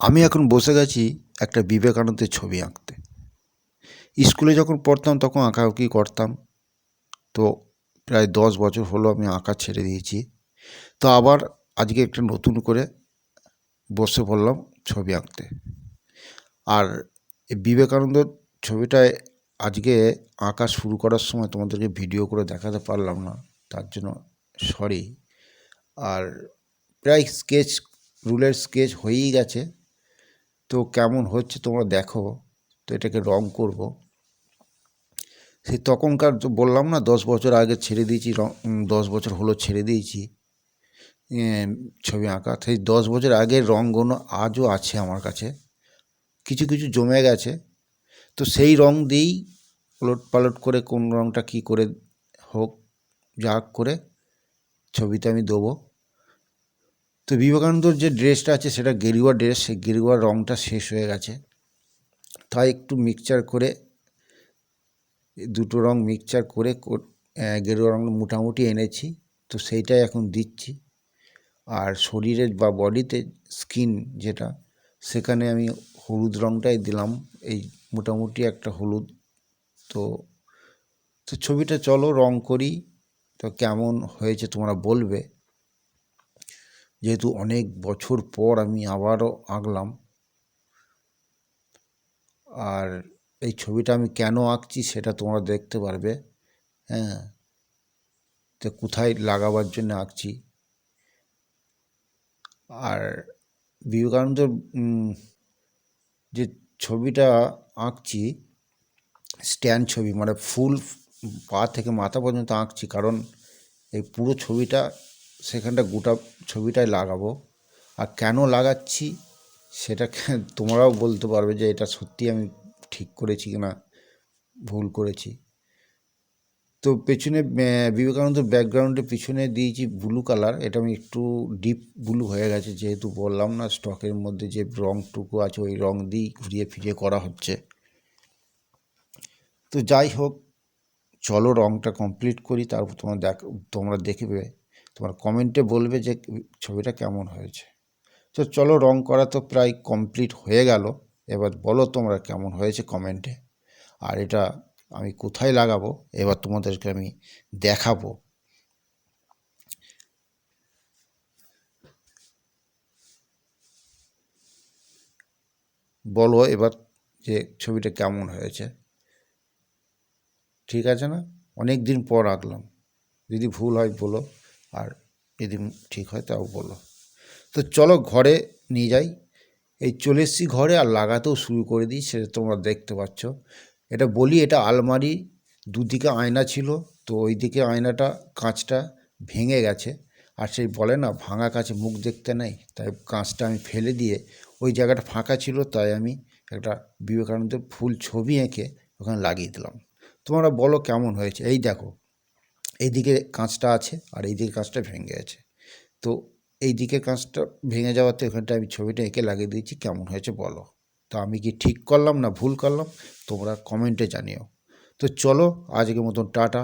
আমি এখন বসে গেছি একটা বিবেকানন্দের ছবি আঁকতে। স্কুলে যখন পড়তাম তখন আঁকাআঁকি করতাম। তো প্রায় দশ বছর হলো আমি আঁকা ছেড়ে দিয়েছি। তো আবার আজকে একটা নতুন করে বসে পড়লাম ছবি আঁকতে। আর বিবেকানন্দর ছবিটায় আজকে আঁকা শুরু করার সময় তোমাদেরকে ভিডিও করে দেখাতে পারলাম না, তার জন্য সরি আর প্রায় স্কেচ রুলের স্কেচ হয়েই গেছে। তো কেমন হচ্ছে তোমরা দেখো। তো এটাকে রং করব। সেই তখনকার বললাম না, দশ বছর আগে ছেড়ে দিয়েছি রং দশ বছর হলো ছেড়ে দিয়েছি। ছবি আঁকা, সেই দশ বছর আগের রঙগুলো আজও আছে আমার কাছে। কিছু কিছু জমে গেছে। তো সেই রং দিয়েই ওলট পালট করে কোন রংটা কী করে হোক যা করে ছবিতে আমি দেবো। তো বিবেকানন্দর যে ড্রেসটা আছে, সেটা গেরুয়া ড্রেস, সেই গেরুয়া রঙটা শেষ হয়ে গেছে। তাই একটু মিক্সচার করে, দুটো রং মিক্সচার করে গেরুয়া রং মোটামুটি এনেছি। তো সেইটাই এখন দিচ্ছি। আর শরীরের বা বডিতে স্কিন যেটা, সেখানে আমি হলুদ রংটাই দিলাম। এই মোটামুটি একটা হলুদ। তো তো ছবিটা চলো, রং করি। তো কেমন হয়েছে তোমরা বলবে। যেহেতু অনেক বছর পর আমি আবারও আঁকলাম, আর এই ছবিটা আমি কেন আঁকছি সেটা তোমরা দেখতে পারবে। হ্যাঁ তো কোথায় লাগাবার জন্য আঁকছি। আর বিবেকানন্দর যে ছবিটা আঁকছি, স্ট্যান্ড ছবি মানে ফুল পা থেকে মাথা পর্যন্ত আঁকছি, কারণ এই পুরো ছবিটা সেখানটা গোটা ছবিটাই লাগাবো। আর কেন লাগাচ্ছি সেটা তোমরাও বলতে পারবে যে এটা সত্যি আমি ঠিক করেছি কিনা ভুল করেছি। তো পেছনে আহ, বিবেকানন্দের ব্যাকগ্রাউন্ডে পিছনে দিয়েছি ব্লু কালার এটা আমি একটু ডিপ ব্লু হয়ে গেছে যেহেতু বললাম না স্টকের মধ্যে যে রংটুকু আছে ওই রং দিয়েই ঘুরিয়ে ফিরিয়ে করা হচ্ছে। তো যাই হোক চলো রংটা কমপ্লিট করি তারপর তোমরা দেখ তোমরা দেখবে তোমার কমেন্টে বলবে যে ছবিটা কেমন হয়েছে। তো চলো রং করা তো প্রায় কমপ্লিট হয়ে গেল। এবার বলো তোমরা কেমন হয়েছে কমেন্টে। আর এটা আমি কোথায় লাগাবো? এবার তোমাদেরকে আমি দেখাবো। বলো এবার যে ছবিটা কেমন হয়েছে। ঠিক আছে না? অনেক দিন পর আঁকলাম। যদি ভুল হয় বলো। আর যদি ঠিক হয় তাও বলো। তো চলো ঘরে নিয়ে যাই। এই চলে এসেছি ঘরে আর লাগাতেও শুরু করে দিই, সেটা তোমরা দেখতে পাচ্ছ। এটা বলি, এটা আলমারি, দুদিকে আয়না ছিল, তো ওই দিকে আয়নাটা, কাঁচটা ভেঙে গেছে। আর সেই বলে না, ভাঙা কাছে মুখ দেখতে নেই, তাই কাঁচটা আমি ফেলে দিয়ে ওই জায়গাটা ফাঁকা ছিল, তাই আমি একটা বিবেকানন্দের ফুল ছবি এঁকে ওখানে লাগিয়ে দিলাম। তোমরা বলো কেমন হয়েছে। এই দেখো এইদিকে কাঁচটা আছে আর এই এইদিকে কাঁচটা ভেঙে গেছে তো এই দিকে কাঁচটা ভেঙে যাওয়াতে ওখানটা আমি ছবিটা এঁকে লাগিয়ে দিয়েছি, কেমন হয়েছে বলো? তো আমি কি ঠিক করলাম না ভুল করলাম? তোমরা কমেন্টে জানিও। তো চলো আজকের মতন টাটা।